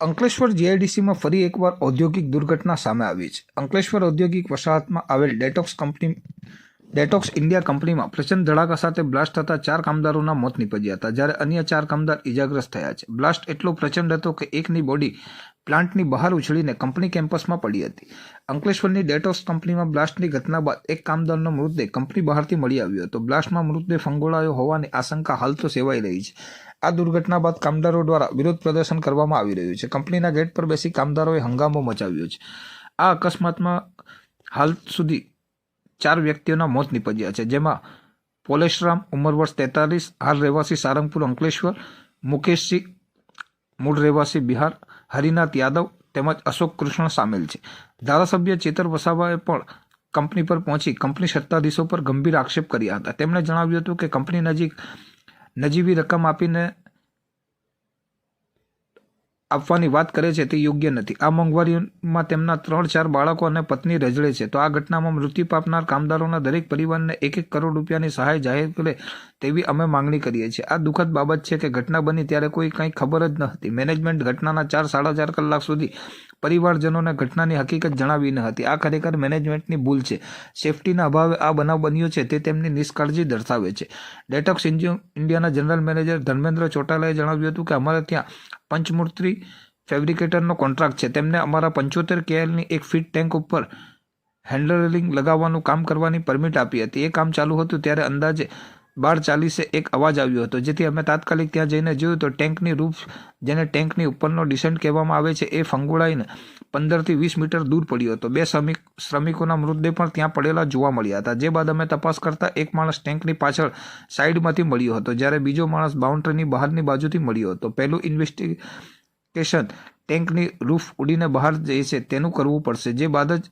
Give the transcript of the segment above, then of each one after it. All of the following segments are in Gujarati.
અંકલેશ્વર જીઆઈડીસીમાં ફરી એકવાર ઔદ્યોગિક દુર્ઘટના સામે આવી છે. અંકલેશ્વર ઔદ્યોગિક વસાહતમાં આવેલ ડેટોક્સ કંપની ડેટોક્સ ઇન્ડિયા કંપનીમાં પ્રચંડ ધડાકા સાથે બ્લાસ્ટ થતા ચાર કામદારોના મોત નીપજ્યા હતા, જ્યારે અન્ય ચાર કામદાર ઇજાગ્રસ્ત થયા છે. બ્લાસ્ટ એટલો પ્રચંડ હતો કે એકની બોડી પ્લાન્ટની બહાર ઉછળીને કંપની કેમ્પસમાં પડી હતી. અંકલેશ્વરની ડેટોક્સ કંપનીમાં બ્લાસ્ટની ઘટના બાદ એક કામદારનો મૃતદેહ કંપની બહારથી મળી આવ્યો હતો. બ્લાસ્ટમાં મૃતદેહ ફંગોળાયો હોવાની આશંકા હાલ તો સેવાઈ રહી છે. આ દુર્ઘટના બાદ કામદારો દ્વારા વિરોધ પ્રદર્શન કરવામાં આવી રહ્યું છે. કંપનીના ગેટ પર બેસી કામદારોએ હંગામો મચાવ્યો છે. આ અકસ્માતમાં હાલ સુધી ચાર વ્યક્તિઓના મોત નીપજ્યા છે. જેમાં પોલેશરામ ઉંમર વર્ષ તેતાલીસ હાલ રહેવાસી સારંગપુર અંકલેશ્વર મુકેશસિંહ મૂળ રહેવાસી બિહાર, હરિનાથ યાદવ તેમજ અશોક કૃષ્ણ સામેલ છે. ધારાસભ્ય ચેતર વસાવાએ પણ કંપની પર પહોંચી કંપની સત્તાધીશો પર ગંભીર આક્ષેપ કર્યા હતા. તેમણે જણાવ્યું હતું કે કંપની નજીક નજીવી રકમ આપીને આપવાની વાત કરે છે તે યોગ્ય નથી. આ મોંઘવારીમાં તેમના ત્રણ ચાર બાળકો અને પત્ની રજળે છે. તો આ ઘટનામાં મૃત્યુ પામનાર કામદારોના દરેક પરિવારને એક એક કરોડ રૂપિયાની સહાય જાહેર કરે તેવી અમે માંગણી કરીએ છીએ. આ દુઃખદ બાબત છે કે ઘટના બની ત્યારે કોઈ કંઈ ખબર જ ન હતી. મેનેજમેન્ટ ઘટનાના ચાર સાડા ચાર કલાક સુધી પરિવારજનોને ઘટનાની હકીકત જણાવી ન હતી. આ ખરેખર મેનેજમેન્ટની ભૂલ છે. સેફટીના અભાવે આ બનાવ બન્યો છે તે તેમની નિષ્કાળજી દર્શાવે છે. ડેટોક્સ ઇન્ડિયાના જનરલ મેનેજર ધર્મેન્દ્ર ચોટાલાએ જણાવ્યું હતું કે અમારે ત્યાં પંચમૂર્તિ ફેબ્રિકેટરનો કોન્ટ્રાક્ટ છે. તેમને અમારા પંચોતેર કેએલની એક ફીટ ટેન્ક ઉપર હેન્ડલિંગ લગાવવાનું કામ કરવાની પરમિટ આપી હતી. એ કામ ચાલુ હતું ત્યારે અંદાજે બાર ચાલીસે એક અવાજ આવ્યો હતો, જેથી અમે તાત્કાલિક ત્યાં જઈને જોયું તો ટેન્કની રૂફ, જેને ટેન્કની ઉપરનો ડિસેન્ટ કહેવામાં આવે છે, એ ફંગોળાઈને પંદરથી વીસ મીટર દૂર પડ્યો હતો. બે શ્રમિક શ્રમિકોના મૃતદેહ પણ ત્યાં પડેલા જોવા મળ્યા હતા. જે બાદ અમે તપાસ કરતાં એક માણસ ટેન્કની પાછળ સાઈડમાંથી મળ્યો હતો, જ્યારે બીજો માણસ બાઉન્ડ્રીની બહારની બાજુથી મળ્યો હતો. પહેલું ઇન્વેસ્ટિગેશન ટેન્કની રૂફ ઉડીને બહાર જઈ છે, તેનું કરવું પડશે. જે બાદ જ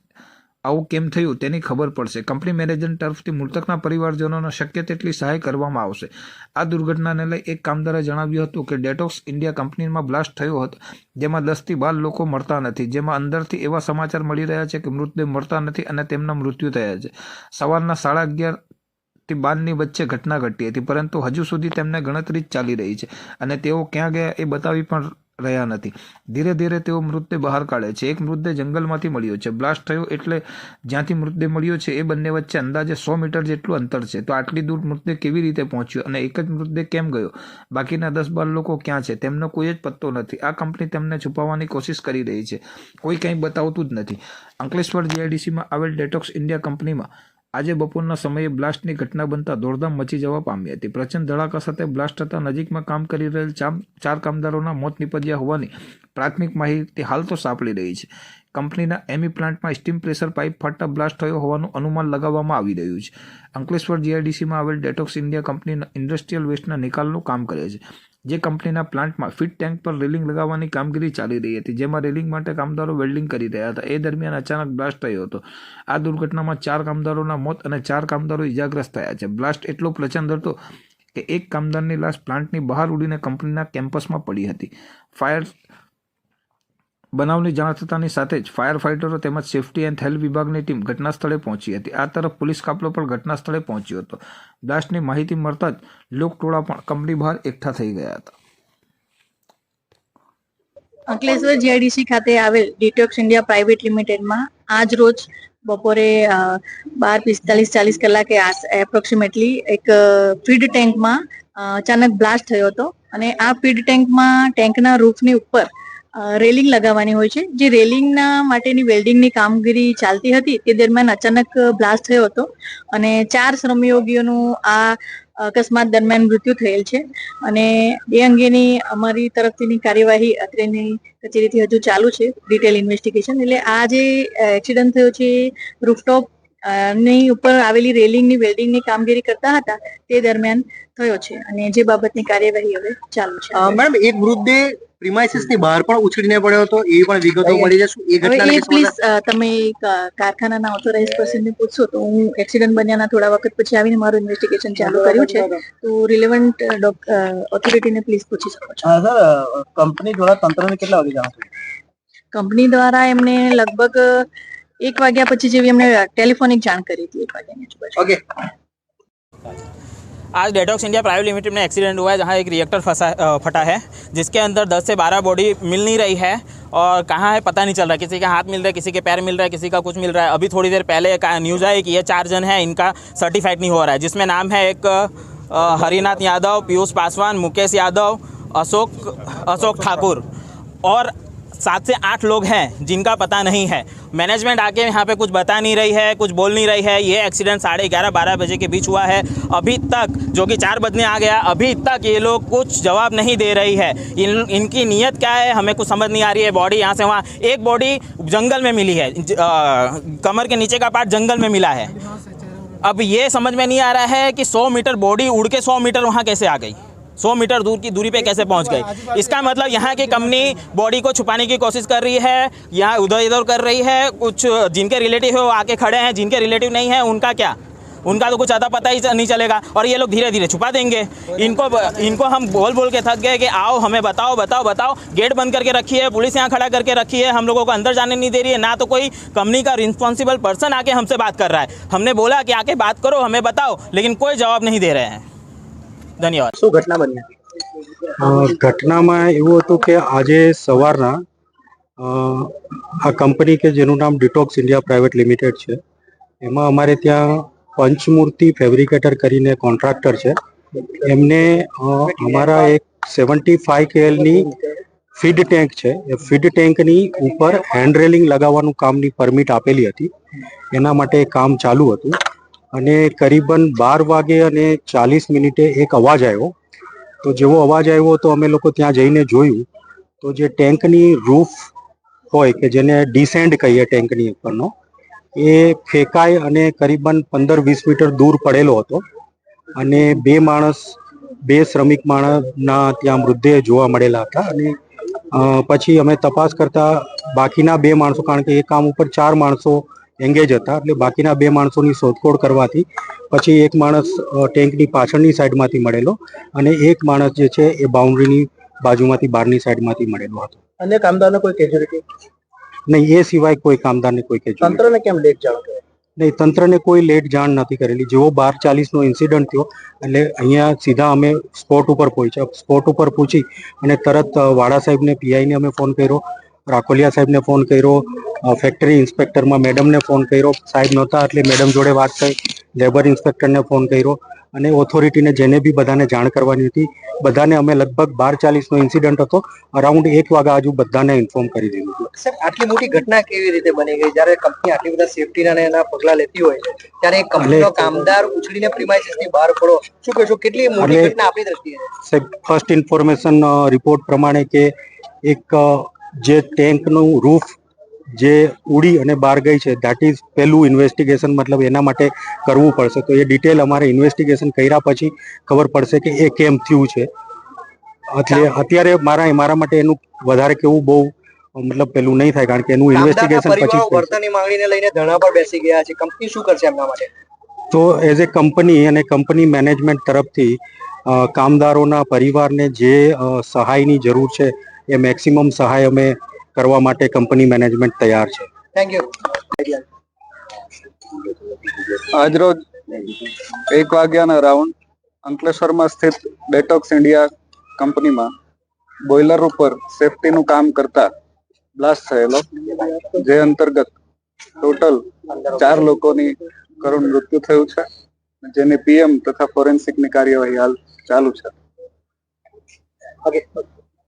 આવું કેમ થયું તેની ખબર પડશે. કંપની મેનેજર તરફથી મૃતકના પરિવારજનોને શક્ય તેટલી સહાય કરવામાં આવશે. આ દુર્ઘટનાને લઈ એક કામદારે જણાવ્યું હતું કે ડેટોક્સ ઇન્ડિયા કંપનીમાં બ્લાસ્ટ થયો હતો, જેમાં દસથી બાર લોકો મળતા નથી, જેમાં અંદરથી એવા સમાચાર મળી રહ્યા છે કે મૃતદેહ મળતા નથી અને તેમના મૃત્યુ થયા છે. સવારના સાડા અગિયારથી બારની વચ્ચે ઘટના ઘટી હતી, પરંતુ હજુ સુધી તેમને ગણતરી જ ચાલી રહી છે અને તેઓ ક્યાં ગયા એ બતાવી પણ રહ્યા નથી. ધીરે ધીરે તેઓ મૃતદેહ બહાર કાઢે છે. એક મૃતદેહ જંગલમાંથી મળ્યો છે. બ્લાસ્ટ થયો એટલે જ્યાંથી મૃતદેહ મળ્યો છે એ બંને વચ્ચે અંદાજે સો મીટર જેટલું અંતર છે. તો આટલી દૂર મૃતદેહ કેવી રીતે પહોંચ્યો અને એક જ મૃતદેહ કેમ ગયો? બાકીના દસ બાર લોકો ક્યાં છે? તેમનો કોઈ જ પત્તો નથી. આ કંપની તેમને છુપાવવાની કોશિશ કરી રહી છે. કોઈ કંઈ બતાવતું જ નથી. અંકલેશ્વર જીઆઈડીસીમાં આવેલ ડેટોક્સ ઇન્ડિયા કંપનીમાં આજે બપોરના સમયે બ્લાસ્ટની ઘટના બનતા દોડધામ મચી જવા પામી હતી. પ્રચંડ ધડાકા સાથે બ્લાસ્ટ થતાં નજીકમાં કામ કરી રહેલ ચાર કામદારોના મોત નીપજ્યા હોવાની પ્રાથમિક માહિતી હાલ તો સાંપડી રહી છે. કંપનીના એમી પ્લાન્ટમાં સ્ટીમ પ્રેશર પાઇપ ફાટતા બ્લાસ્ટ થયો હોવાનું અનુમાન લગાવવામાં આવી રહ્યું છે. અંકલેશ્વર જીઆઈડીસીમાં આવેલ ડેટોક્સ ઇન્ડિયા કંપનીના ઇન્ડસ્ટ્રીયલ વેસ્ટના નિકાલનું કામ કરે છે. જે કંપનીના પ્લાન્ટમાં ફિટ ટેન્ક પર રેલિંગ લગાવવાની કામગીરી ચાલી રહી હતી, જેમાં રેલિંગ માટે કામદારો વેલ્ડિંગ કરી રહ્યા હતા. એ દરમિયાન અચાનક બ્લાસ્ટ થયો હતો. આ દુર્ઘટનામાં ચાર કામદારોના મોત અને ચાર કામદારો ઇજાગ્રસ્ત થયા છે. બ્લાસ્ટ એટલો પ્રચંડ હતો કે એક કામદારની લાશ પ્લાન્ટની બહાર ઉડીને કંપનીના કેમ્પસમાં પડી હતી. ફાયર બનાવની જાણ થતાની સાથે જ ફાયર ફાઇટરો તેમજ સેફટી એન્ડ હેલ્થ વિભાગની ટીમ ઘટના સ્થળે પહોંચી હતી. આ તરફ પોલીસ કાફલો પણ ઘટના સ્થળે પહોંચ્યો હતો. બ્લાસ્ટની માહિતી મળતા જ લોકટોળા પણ કંપની બહાર એકઠા થઈ ગયા હતા. અંકલેશ્વર જીઆઈડીસી ખાતે આવેલ ડિટોક્સ ઇન્ડિયા પ્રાઇવેટ લિમિટેડમાં આજ રોજ બપોરે બાર પિસ્તાલીસ ચાલીસ કલાકે એપ્રોક્સિમેટલી એક ફીડ ટેન્કમાં અચાનક બ્લાસ્ટ થયો હતો અને આ ફીડ ટેન્કમાં ટેન્કના રૂફની ઉપર રેલિંગ લગાવવાની હોય છે. જે રેલિંગના માટેની વેલ્ડિંગની કામગીરી ચાલતી હતી તે દરમિયાન અચાનક બ્લાસ્ટ થયો હતો અને ચાર શ્રમયોગીઓનું આ અકસ્માત દરમિયાન મૃત્યુ થયેલ છે. અને એ અંગેની અમારી તરફથીની કાર્યવાહી અત્રેની કચેરીથી હજુ ચાલુ છે, ડિટેલ ઇન્વેસ્ટિગેશન. એટલે આ જે એક્સિડન્ટ થયો છે રૂફટોપ ની ઉપર આવેલી રેલિંગની વેલ્ડિંગની કામગીરી કરતા હતા તે દરમિયાન થયો છે. અને જે બાબતની કાર્યવાહી હવે ચાલુ છે. મેડમ એક મૃતદેહ પ્રિમાઇસિસની બહાર પણ ઉછળીને પડ્યો હતો એ પણ વિગતો મળી જશે. એ ઘટના પ્લીઝ તમે કારખાનાના ઓથોરાઇઝ પર્સનને પૂછશો તો હું એક્સિડન્ટ બન્યાના થોડા વખત પછી આવીને મારું ઇન્વેસ્ટિગેશન ચાલુ કર્યું છે. તો રિલેવન્ટ ઓથોરિટીને પ્લીઝ પૂછી શકો છો. સર કંપની દ્વારા તંત્રને કેટલા વાગે જાણ કંપની દ્વારા એમને લગભગ એક વાગ્યા પછી જેવી એમને ટેલિફોનિક જાણ કરી હતી એક વાગ્યાની આજુબાજુ ઓકે आज डेटॉक्स इंडिया प्राइवेट लिमिटेड में एक्सीडेंट हुआ है जहाँ एक रिएक्टर फंसा अ, फटा है जिसके अंदर 10 से 12 बॉडी मिल नहीं रही है और कहाँ है पता नहीं चल रहा किसी के हाथ मिल रहा है किसी के पैर मिल रहा है किसी का कुछ मिल रहा है अभी थोड़ी देर पहले का न्यूज़ आई कि ये चार जन है इनका सर्टिफाइड नहीं हो रहा है जिसमें नाम है एक अ, हरिनाथ यादव पीयूष पासवान मुकेश यादव अशोक अशोक ठाकुर और सात से आठ लोग हैं जिनका पता नहीं है। मैनेजमेंट आके यहाँ पे कुछ बता नहीं रही है कुछ बोल नहीं रही है। ये एक्सीडेंट साढ़े ग्यारह बारह बजे के बीच हुआ है। अभी तक जो कि चार बजने आ गया अभी तक ये लोग कुछ जवाब नहीं दे रही है। इन इनकी नीयत क्या है हमें कुछ समझ नहीं आ रही है। बॉडी यहाँ से वहाँ एक बॉडी जंगल में मिली है। ज- अ, कमर के नीचे का पार्ट जंगल में मिला है। अब ये समझ में नहीं आ रहा है कि सौ मीटर बॉडी उड़ के सौ मीटर वहाँ कैसे आ गई। 100 मीटर दूर की दूरी पे कैसे पहुँच गई इसका मतलब यहाँ की कंपनी बॉडी को छुपाने की कोशिश कर रही है यहाँ उधर इधर कर रही है, कुछ जिनके रिलेटिव है वो आके खड़े हैं, जिनके रिलेटिव नहीं है, उनका क्या? उनका तो कुछ अता पता ही नहीं चलेगा, और ये लोग धीरे धीरे छुपा देंगे। इनको इनको हम बोल बोल के थक गए कि आओ, हमें बताओ बताओ बताओ, गेट बंद करके रखी है पुलिस यहाँ खड़ा करके रखी है हम लोगों को अंदर जाने नहीं दे रही है, ना तो कोई कंपनी का रिस्पॉन्सिबल पर्सन आके हमसे बात कर रहा है। हमने बोला कि आके बात करो, हमें बताओ, लेकिन कोई जवाब नहीं दे रहे हैं। ધન્યવાદ. શું ઘટના બની? ઘટનામાં એવું હતું કે આજે સવારના આ કંપની કે જેનું નામ ડિટોક્સ ઇન્ડિયા પ્રાઇવેટ લિમિટેડ છે એમાં અમારે ત્યાં પંચમૂર્તિ ફેબ્રિકેટર કરીને કોન્ટ્રાક્ટર છે. એમને અમારા એક સેવન્ટી ફાઈવ કેએલની ફીડ ટેન્ક છે. એ ફીડ ટેન્કની ઉપર હેન્ડ રેલિંગ લગાવવાનું કામની પરમિટ આપેલી હતી. એના માટે કામ ચાલુ હતું. અને કરીબન બાર વાગે અને ચાલીસ મિનિટે એક અવાજ આવ્યો. તો જેવો અવાજ આવ્યો તો અમે લોકો ત્યાં જઈને જોયું. તો જે ટેન્કની રૂફ હોય કે જેને ડિસેન્ડ કહીએ ટેન્કની ઉપરનો, એ ફેંકાય અને કરીબન પંદર વીસ મીટર દૂર પડેલો હતો. અને બે માણસ, બે શ્રમિક માણસના ત્યાં મૃતદેહ જોવા મળેલા હતા. અને પછી અમે તપાસ કરતા બાકીના બે માણસો, કારણ કે એ કામ ઉપર ચાર માણસો એંગેજ હતા. એટલે બાકીના બે માણસોની શોધખોળ કરવાથી પછી એક માણસ ટેન્કની પાછળની સાઈડમાંથી મળેલો અને એક માણસ જે છે એ બાઉન્ડ્રીની બાજુમાંથી બહારની સાઈડમાંથી મળેલો હતો. અને કામદારને કોઈ કેજ્યુલિટી નહીં એ સિવાય કોઈ કામદારને કોઈ કે તંત્રને કેમ લેટ જાણ કરે? નહીં તંત્રને કોઈ લેટ જાણ નથી કરેલી. જેવો બાર ચાલીસનો ઇન્સિડન્ટ થયો એટલે અહીંયા સીધા અમે સ્પોટ ઉપર પહોંચ્યા. સ્પોટ ઉપર પૂછી અને તરત વાડા સાહેબને પીઆઈને અમે ફોન કર્યો. રાખોલિયા સાહેબને ફોન કર્યો. ફેક્ટરી ઇન્સ્પેક્ટરમાં મેડમને ફોન કર્યો. સાહેબ નહોતા એટલે મેડમ જોડે વાત થઈ. લેબર ઇન્સ્પેક્ટરને ફોન કર્યો અને ઓથોરિટીને જેને બી બધાને જાણ કરવાની હતી બધાને અમે લગભગ બાર ચાલીસનો ઇન્સિડન્ટ હતો. અરાઉન્ડ એક વાગ્યા આજુ બધાને ઇન્ફોર્મ કરી દીધું હતું. સાહેબ આટલી મોટી ઘટના કેવી રીતે બની ગઈ? જ્યારે કંપની આટલી બધા સેફટીના અને એના પગલા લેતી હોય ત્યારે કંપનીનો કામદાર ઉછળીને પ્રિમાઇસીસની બહાર પડો. શું કહેશો? કેટલી મોટી ઘટના આપણી દ્રષ્ટિએ? સાહેબ ફર્સ્ટ ઇન્ફોર્મેશન રિપોર્ટ પ્રમાણે કે એક જે ટેન્કનું રૂફ જે ઉડી અને બહાર ગઈ છે દેટ ઇઝ પહેલું ઇન્વેસ્ટિગેશન મતલબ એના માટે કરવું પડશે. તો એ ડિટેલ અમારે ઇન્વેસ્ટિગેશન કર્યા પછી ખબર પડશે કે એ કેમ થયું છે. એટલે અત્યારે મારા મારા માટે એનું વધારે કેવું બહુ મતલબ પેલું નહીં થાય કારણ કે એનું ઇન્વેસ્ટિગેશન પછી વર્તનની માંગણીને લઈને ધરણા પર બેસી ગયા છે. કંપની શું કરશે એમના માટે? તો એઝ એ કંપની અને કંપની મેનેજમેન્ટ તરફથી કામદારોના પરિવારને જે સહાયની જરૂર છે એ મેક્સિમમ સહાય અમે કરવા માટે કંપની મેનેજમેન્ટ તૈયાર છે. થેન્ક યુ આજરોજ એક વાગ્યાના રાઉન્ડ અંકલેશ્વરમાં સ્થિત ડેટોક્સ ઇન્ડિયા કંપનીમાં બોઇલર ઉપર સેફટીનું કામ કરતા બ્લાસ્ટ થયેલો જે અંતર્ગત ટોટલ ચાર લોકોની કરુણ મૃત્યુ થયું છે જેની પીએમ તથા ફોરેન્સિકની કાર્યવાહી હાલ ચાલુ છે. ઓકે